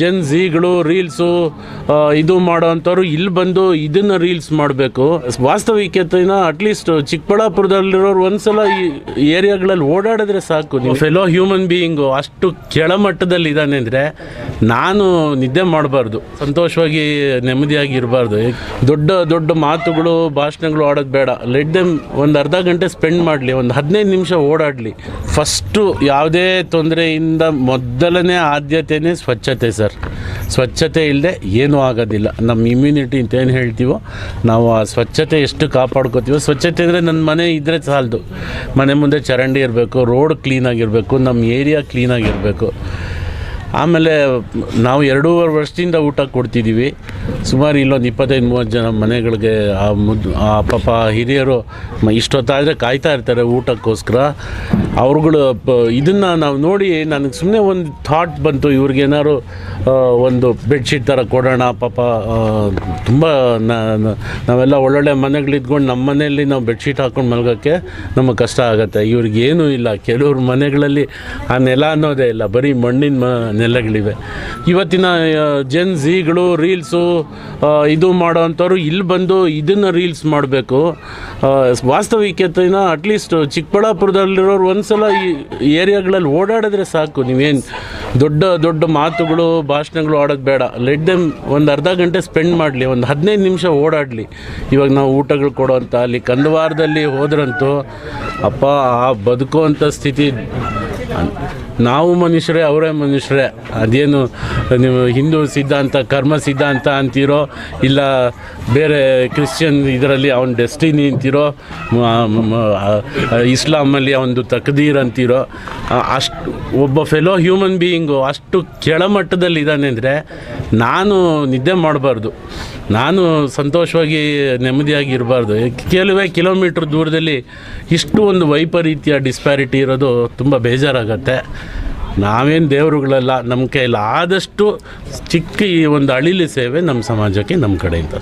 Zen ಝೀಗಳು reels ಇದು ಮಾಡೋ ಅಂಥವ್ರು ಇಲ್ಲಿ ಬಂದು ಇದನ್ನು ರೀಲ್ಸ್ ಮಾಡಬೇಕು. ವಾಸ್ತವಿಕತೆನ ಅಟ್ಲೀಸ್ಟ್ ಚಿಕ್ಕಬಳ್ಳಾಪುರದಲ್ಲಿರೋರು ಒಂದ್ಸಲ ಈ ಏರಿಯಾಗಳಲ್ಲಿ ಓಡಾಡಿದ್ರೆ ಸಾಕು ನೀವು. ಫೆಲೋ ಹ್ಯೂಮನ್ ಬೀಯಿಂಗು ಅಷ್ಟು ಕೆಳಮಟ್ಟದಲ್ಲಿ ಇದ್ದಾನೆ ಅಂದರೆ ನಾನು ನಿದ್ದೆ ಮಾಡಬಾರ್ದು. ಸಂತೋಷವಾಗಿ ನೆಮ್ಮದಿಯಾಗಿ ಇರಬಾರ್ದು ದೊಡ್ಡ ದೊಡ್ಡ ಮಾತುಗಳು, ಭಾಷಣಗಳು ಆಡೋದು ಬೇಡ. ಲೆಟ್ ದೆಮ್ ಒಂದು ಅರ್ಧ ಗಂಟೆ ಸ್ಪೆಂಡ್ ಮಾಡಲಿ. ಒಂದು ಹದಿನೈದು ನಿಮಿಷ ಓಡಾಡಲಿ. ಫಸ್ಟು ಯಾವುದೇ ತೊಂದರೆಯಿಂದ ಮೊದಲನೇ ಆದ್ಯತೆಯೇ ಸ್ವಚ್ಛತೆ ಸರ್. ಸ್ವಚ್ಛತೆ ಇಲ್ಲದೆ ಏನೂ ಆಗೋದಿಲ್ಲ. ನಮ್ಮ ಇಮ್ಯುನಿಟಿ ಅಂತ ಏನು ಹೇಳ್ತೀವೋ ನಾವು ಆ ಸ್ವಚ್ಛತೆ ಎಷ್ಟು ಕಾಪಾಡ್ಕೋತೀವೋ, ಸ್ವಚ್ಛತೆ ಅಂದರೆ ನನ್ನ ಮನೆ ಇದ್ದರೆ ಸಾಲದು. ಮನೆ ಮುಂದೆ ಚರಂಡಿ ಇರಬೇಕು ರೋಡ್ ಕ್ಲೀನಾಗಿರಬೇಕು ನಮ್ಮ ಏರಿಯಾ ಕ್ಲೀನಾಗಿರಬೇಕು ಆಮೇಲೆ ನಾವು ಎರಡೂವರೆ ವರ್ಷದಿಂದ ಊಟ ಕೊಡ್ತಿದ್ದೀವಿ. ಸುಮಾರು ಇಲ್ಲೊಂದು ಇಪ್ಪತ್ತೈದು, ಮೂವತ್ತು ಜನ ಮನೆಗಳಿಗೆ ಆ ಮುದ್ದು ಆ ಪಾಪ ಹಿರಿಯರು ಇಷ್ಟೊತ್ತಾದರೆ ಕಾಯ್ತಾ ಇರ್ತಾರೆ ಊಟಕ್ಕೋಸ್ಕರ. ಅವ್ರುಗಳು ಇದನ್ನು ನಾವು ನೋಡಿ ನನಗೆ ಸುಮ್ಮನೆ ಒಂದು ಥಾಟ್ ಬಂತು ಇವ್ರಿಗೇನಾದ್ರು ಒಂದು ಬೆಡ್ಶೀಟ್ ಥರ ಕೊಡೋಣ, ಪಾಪ ತುಂಬ ನಾವೆಲ್ಲ ಒಳ್ಳೊಳ್ಳೆ ಮನೆಗಳಿದ್ಕೊಂಡು ನಮ್ಮ ಮನೆಯಲ್ಲಿ ನಾವು ಬೆಡ್ಶೀಟ್ ಹಾಕ್ಕೊಂಡು ಮಲಗೋಕ್ಕೆ ನಮಗೆ ಕಷ್ಟ ಆಗುತ್ತೆ. ಇವ್ರಿಗೇನೂ ಇಲ್ಲ. ಕೆಲವ್ರ ಮನೆಗಳಲ್ಲಿ ಆ ನೆಲ ಅನ್ನೋದೇ ಇಲ್ಲ. ಬರೀ ಮಣ್ಣಿನ ಮ, ನೆಲಗಳಿವೆ. ಇವತ್ತಿನ ಜೆನ್ ಝೀಗಳು ರೀಲ್ಸು ಇದು ಮಾಡೋ ಅಂಥವ್ರು ಇಲ್ಲಿ ಬಂದು ಇದನ್ನು ರೀಲ್ಸ್ ಮಾಡಬೇಕು. ವಾಸ್ತವಿಕತೆನ ಅಟ್ಲೀಸ್ಟ್ ಚಿಕ್ಕಬಳ್ಳಾಪುರದಲ್ಲಿರೋರು ಒಂದ್ಸಲ ಈ ಏರಿಯಾಗಳಲ್ಲಿ ಓಡಾಡಿದ್ರೆ ಸಾಕು. ನೀವೇನು ದೊಡ್ಡ ದೊಡ್ಡ ಮಾತುಗಳು, ಭಾಷಣಗಳು ಆಡೋದು ಬೇಡ. ಲೆಟ್ ದೆಮ್ ಒಂದು ಅರ್ಧ ಗಂಟೆ ಸ್ಪೆಂಡ್ ಮಾಡಲಿ, ಒಂದು ಹದಿನೈದು ನಿಮಿಷ ಓಡಾಡಲಿ. ಇವಾಗ ನಾವು ಊಟಗಳು ಕೊಡೋಂಥ ಅಲ್ಲಿ ಕಂದವಾರದಲ್ಲಿ ಹೋದ್ರಂತೂ, ಅಪ್ಪ, ಆ ಬದುಕುವಂಥ ಸ್ಥಿತಿ ನಾವು ಮನುಷ್ಯರೇ, ಅವರೇ ಮನುಷ್ಯರೇ. ಅದೇನು ನೀವು ಹಿಂದೂ ಸಿದ್ಧಾಂತ, ಕರ್ಮ ಸಿದ್ಧಾಂತ ಅಂತೀರೋ, ಇಲ್ಲ ಬೇರೆ ಕ್ರಿಶ್ಚಿಯನ್ ಇದರಲ್ಲಿ ಅವನ ಡೆಸ್ಟಿನಿ ಅಂತೀರೋ ಇಸ್ಲಾಮಲ್ಲಿ ಅವನದು ತಕದೀರ್ ಅಂತೀರೋ ಅಷ್ಟು, ಒಬ್ಬ ಫೆಲೋ ಹ್ಯೂಮನ್ ಬೀಯಿಂಗು ಅಷ್ಟು ಕೆಳಮಟ್ಟದಲ್ಲಿ ಇದ್ದಾನೆ ಅಂದರೆ ನಾನು ನಿದ್ದೆ ಮಾಡಬಾರ್ದು. ನಾನು ಸಂತೋಷವಾಗಿ ನೆಮ್ಮದಿಯಾಗಿ ಇರಬಾರ್ದು. ಕೆಲವೇ ಕಿಲೋಮೀಟ್ರ್ ದೂರದಲ್ಲಿ ಇಷ್ಟು ಒಂದು ವೈಪರೀತ್ಯ ಡಿಸ್ಪ್ಯಾರಿಟಿ ಇರೋದು ತುಂಬ ಬೇಜಾರಾಗತ್ತೆ. ನಾವೇನು ದೇವರುಗಳೆಲ್ಲ ನಮ್ಮ ಕೈಯಲ್ಲಿ ಆದಷ್ಟು ಚಿಕ್ಕ ಈ ಒಂದು ಅಳಿಲಿ ಸೇವೆ ನಮ್ಮ ಸಮಾಜಕ್ಕೆ ನಮ್ಮ ಕಡೆಯಿಂದ.